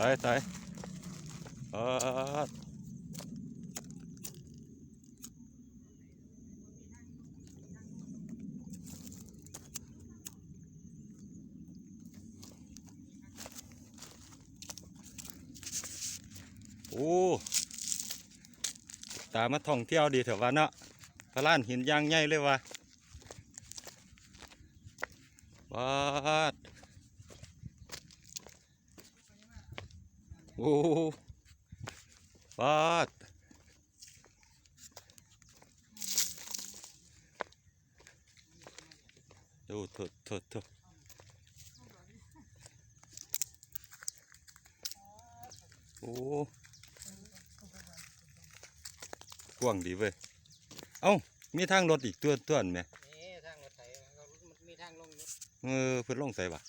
ตายตายเออโอ้ตามาท่องเที่ยวดีเถอะวะเนาะพระล้านหินยางใหญ่เลยว่ะวาด โอ้ปาดดูเถอะเถอะเถอะโอ้กว้างดีเว้ย เอ้า มีทางรถอีกตัวตัวนั่นไหมนี่ทางรถไถมันมีทางลงอยู่เออเพิ่นลงใส่บ่ะ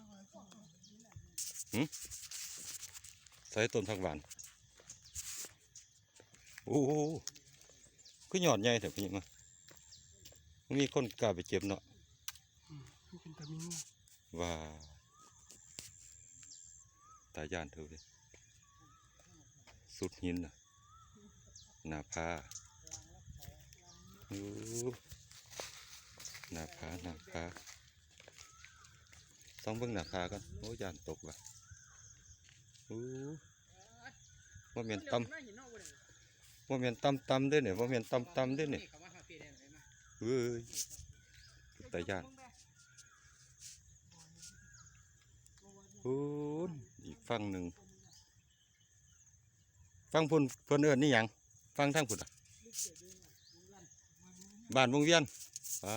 หึ ใส่ต้นผักหวานโอ้โหคือหยอดใหญ่แถวนี้มามีคนกล้าไปเจ็บเนาะมันเป็นตะมีงูว่าตายานเธอเลยสุดหินน่ะหน้าผาโอ้หน้าผาหน้าผา ต้องเบิ่งหนาผากันโอ้ยานตกว่ะโอ้ว่าเมียนตำว่าเมียนตำตำเด้วยเนี่ยว่าเมียนตำตำเด้วยเนี่ยเขามาหาพี่ได้ไหมมาเฮ้ยตายานโอ้ยอีกฝั่งหนึ่งฝั่งพุ่นเพิ่นเอิ้นนี่หยังฝั่งทางพุ่นอะบ้านวงเวียนป้า